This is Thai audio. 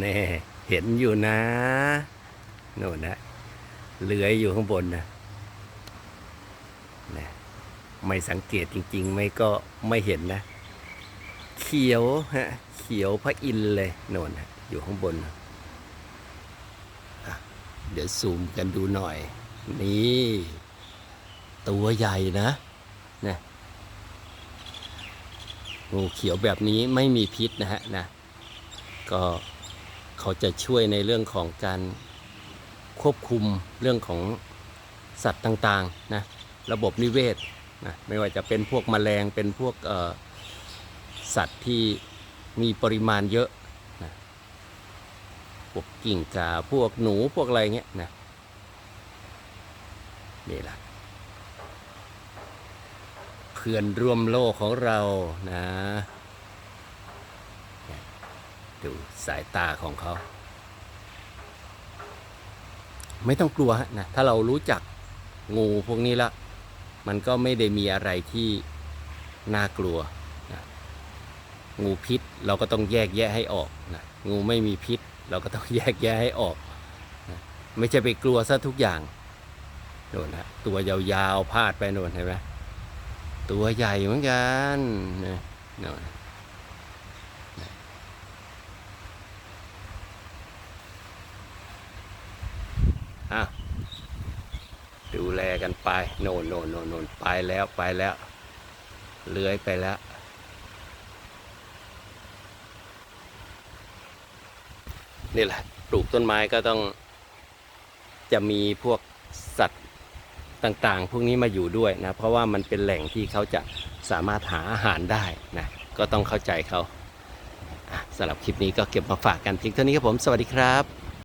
แน่เห็นอยู่นะโน่นนะเลื้อยอยู่ข้างบนนะนะไม่สังเกตจริง ๆ ไม่ก็ไม่เห็นนะ เขียวฮะเขียวพระอินเลยโน่นนะอยู่ข้างบนนะเดี๋ยวซูมกันดูหน่อย นี่ ตัวใหญ่นะนะงูเขียวแบบนี้ไม่มีพิษนะฮะนะ ก็ เขาจะช่วยในเรื่องของการควบคุมเรื่องของสัตว์ต่างๆนะระบบนิเวศนะไม่ว่าจะเป็นพวกแมลงเป็นพวกสัตว์ที่มีปริมาณเยอะนะพวกกิ่งกาพวกหนูพวกอะไรเงี้ยนะนี่แหละเพื่อนร่วมโลกของเรานะ ดูสายตาของเขา ไม่ต้องกลัวนะถ้าเรารู้จักงูพวกนี้ละ มันก็ไม่ได้มีอะไรที่น่ากลัวนะงูพิษเราก็ต้องแยกแยะให้ออกนะงูไม่มีพิษ เราก็ต้องแยกแยะให้ออกนะไม่ใช่ไปกลัวซะทุกอย่างโน่นฮะตัวยาวๆพาดไปโน่นเห็นไหมตัวใหญ่เหมือนกันนะโน่น อะดูแลกันไป โน่นโน่นโน่นโน่นไปแล้วไปแล้ว เลื้อยไปแล้ว นี่แหละ ปลูกต้นไม้ก็ต้อง จะมีพวกสัตว์ต่างๆ พวกนี้มาอยู่ด้วยนะ เพราะว่ามันเป็นแหล่งที่เขาจะสามารถหาอาหารได้นะ ก็ต้องเข้าใจเขาสำหรับคลิปนี้ก็เก็บมาฝากกันเพียงเท่านี้ครับผม สวัสดีครับ